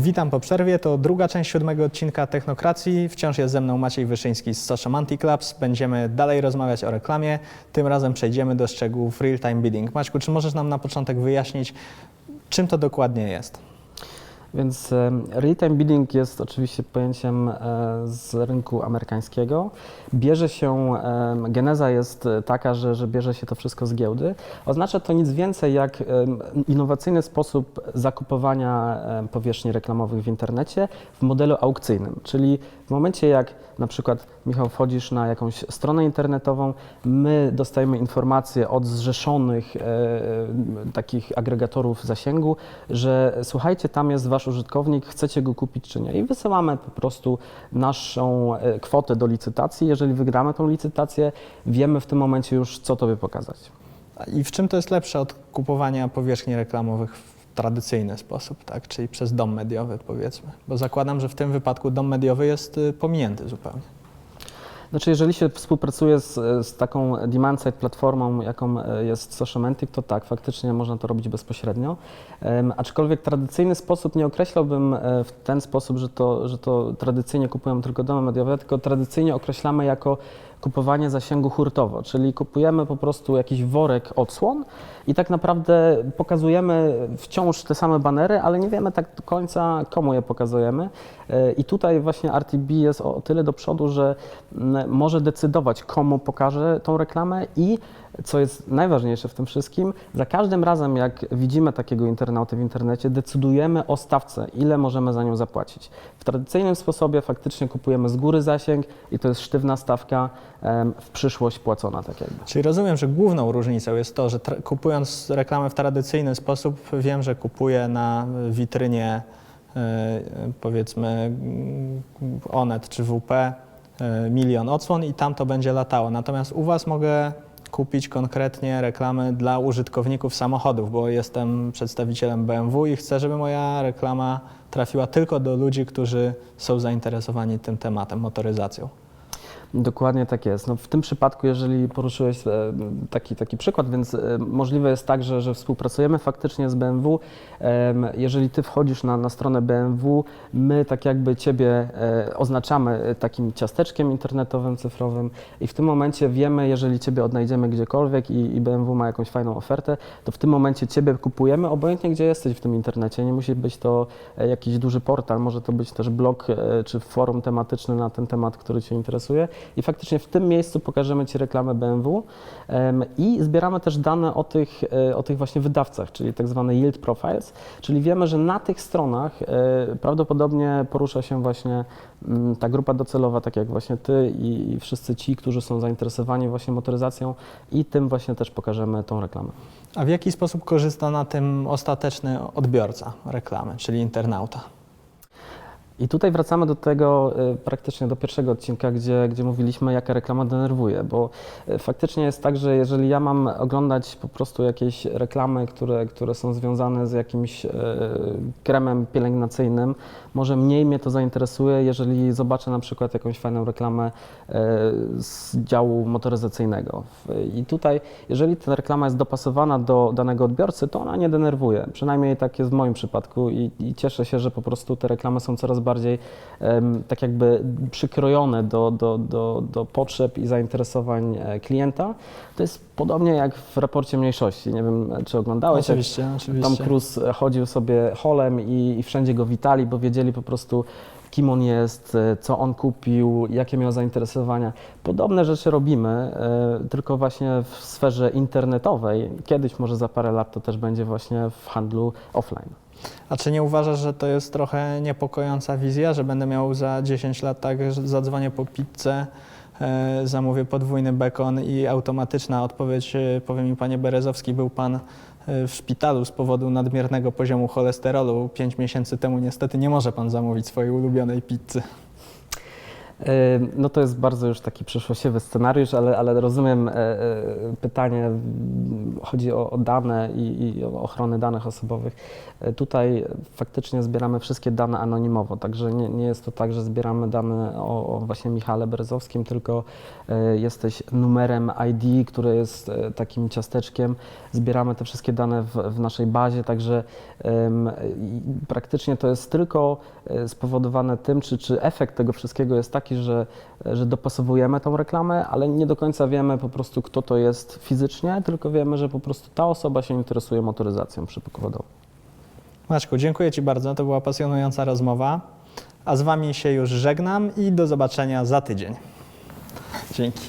Witam po przerwie. To druga część siódmego odcinka Technokracji. Wciąż jest ze mną Maciej Wyszyński z Social Mantic Labs. Będziemy dalej rozmawiać o reklamie. Tym razem przejdziemy do szczegółów real-time bidding. Maćku, czy możesz nam na początek wyjaśnić, czym to dokładnie jest? Więc em, real-time bidding jest oczywiście pojęciem e, z rynku amerykańskiego. Bierze się, geneza jest e, taka, że, że bierze się to wszystko z giełdy. Oznacza to nic więcej jak innowacyjny sposób zakupowania powierzchni reklamowych w internecie w modelu aukcyjnym. Czyli w momencie jak na przykład Michał wchodzisz na jakąś stronę internetową, my dostajemy informacje od zrzeszonych e, takich agregatorów zasięgu, że słuchajcie, tam jest wasz użytkownik, chcecie go kupić czy nie. I wysyłamy po prostu naszą e, kwotę do licytacji. Jeżeli wygramy tą licytację, wiemy w tym momencie już, co tobie pokazać. I w czym to jest lepsze od kupowania powierzchni reklamowych w tradycyjny sposób, tak? czyli przez dom mediowy powiedzmy? Bo zakładam, że w tym wypadku dom mediowy jest y, pominięty zupełnie. Znaczy, jeżeli się współpracuje z, z taką demand-side platformą, jaką e, jest Socialmentic, to tak, faktycznie można to robić bezpośrednio. Aczkolwiek tradycyjny sposób nie określałbym e, w ten sposób, że to, że to tradycyjnie kupują tylko domy mediowe, tylko tradycyjnie określamy jako kupowanie zasięgu hurtowo, czyli kupujemy po prostu jakiś worek odsłon i tak naprawdę pokazujemy wciąż te same banery, ale nie wiemy tak do końca, komu je pokazujemy. E, I tutaj właśnie RTB jest o tyle do przodu, że może decydować, komu pokaże tą reklamę i co jest najważniejsze w tym wszystkim, za każdym razem, jak widzimy takiego internauty w internecie, decydujemy o stawce, ile możemy za nią zapłacić. W tradycyjnym sposobie faktycznie kupujemy z góry zasięg i to jest sztywna stawka w przyszłość płacona, tak jakby. Czyli rozumiem, że główną różnicą jest to, że kupując reklamę w tradycyjny sposób, wiem, że kupuję na witrynie y, powiedzmy Onet czy WP milion odsłon i tam to będzie latało. Natomiast u Was mogę kupić konkretnie reklamy dla użytkowników samochodów, bo jestem przedstawicielem BMW i chcę, żeby moja reklama trafiła tylko do ludzi, którzy są zainteresowani tym tematem, motoryzacją. Dokładnie tak jest. No w tym przypadku, jeżeli poruszyłeś e, taki, taki przykład, więc e, możliwe jest tak, że, że współpracujemy faktycznie z BMW. Jeżeli ty wchodzisz na, na stronę BMW, my tak jakby ciebie e, oznaczamy takim ciasteczkiem internetowym, cyfrowym i w tym momencie wiemy, jeżeli ciebie odnajdziemy gdziekolwiek i, i BMW ma jakąś fajną ofertę, to w tym momencie ciebie kupujemy, obojętnie gdzie jesteś w tym internecie. Nie musi być to jakiś duży portal, może to być też blog czy forum tematyczne na ten temat, który cię interesuje i faktycznie w tym miejscu pokażemy Ci reklamę BMW i zbieramy też dane o tych, e, o tych właśnie wydawcach, czyli tak zwane yield profiles, czyli wiemy, że na tych stronach e, prawdopodobnie porusza się właśnie mm, ta grupa docelowa, tak jak właśnie Ty i wszyscy ci, którzy są zainteresowani właśnie motoryzacją i tym właśnie też pokażemy tą reklamę. A w jaki sposób korzysta na tym ostateczny odbiorca reklamy, czyli internauta? I tutaj wracamy do tego y, praktycznie do pierwszego odcinka, gdzie, gdzie mówiliśmy, jaka reklama denerwuje, bo y, faktycznie jest tak, że jeżeli ja mam oglądać po prostu jakieś reklamy, które, które są związane z jakimś y, kremem pielęgnacyjnym, może mniej mnie to zainteresuje, jeżeli zobaczę na przykład jakąś fajną reklamę z działu motoryzacyjnego. I tutaj, jeżeli ta reklama jest dopasowana do danego odbiorcy, to ona nie denerwuje. Przynajmniej tak jest w moim przypadku i, i cieszę się, że po prostu te reklamy są coraz bardziej em, tak jakby przykrojone do, do, do, do potrzeb i zainteresowań e, klienta. To jest podobnie jak w raporcie mniejszości. Nie wiem, czy oglądałeś. jak Oczywiście, Tom oczywiście. Cruise chodził sobie holem i, i wszędzie go witali, bo wiedzieli po prostu, kim on jest, e, co on kupił, jakie miał zainteresowania. Podobne rzeczy robimy, e, tylko właśnie w sferze internetowej. Kiedyś, może za parę lat, to też będzie właśnie w handlu offline. A czy nie uważasz, że to jest trochę niepokojąca wizja, że będę miał za 10 lat tak, że zadzwonię po pizzę, e, zamówię podwójny bekon i automatyczna odpowiedź, e, powie mi panie Berezowski, był pan e, w szpitalu z powodu nadmiernego poziomu cholesterolu 5 miesięcy temu, niestety nie może pan zamówić swojej ulubionej pizzy. No to jest bardzo już taki przyszłościowy scenariusz, ale, ale rozumiem e, e, pytanie, chodzi o, o dane i, i o ochronę danych osobowych. E, Tutaj faktycznie zbieramy wszystkie dane anonimowo, także nie, nie jest to tak, że zbieramy dane o, o właśnie Michale Berezowskim, tylko jesteś numerem ID, które jest takim ciasteczkiem. Zbieramy te wszystkie dane w, w naszej bazie, także i praktycznie to jest tylko spowodowane tym, czy, czy efekt tego wszystkiego jest taki, że, że dopasowujemy tą reklamę, ale nie do końca wiemy po prostu, kto to jest fizycznie, tylko wiemy, że po prostu ta osoba się interesuje motoryzacją przykładową. Maćku, dziękuję Ci bardzo. To była pasjonująca rozmowa. A z Wami się już żegnam i do zobaczenia za tydzień. Dzięki.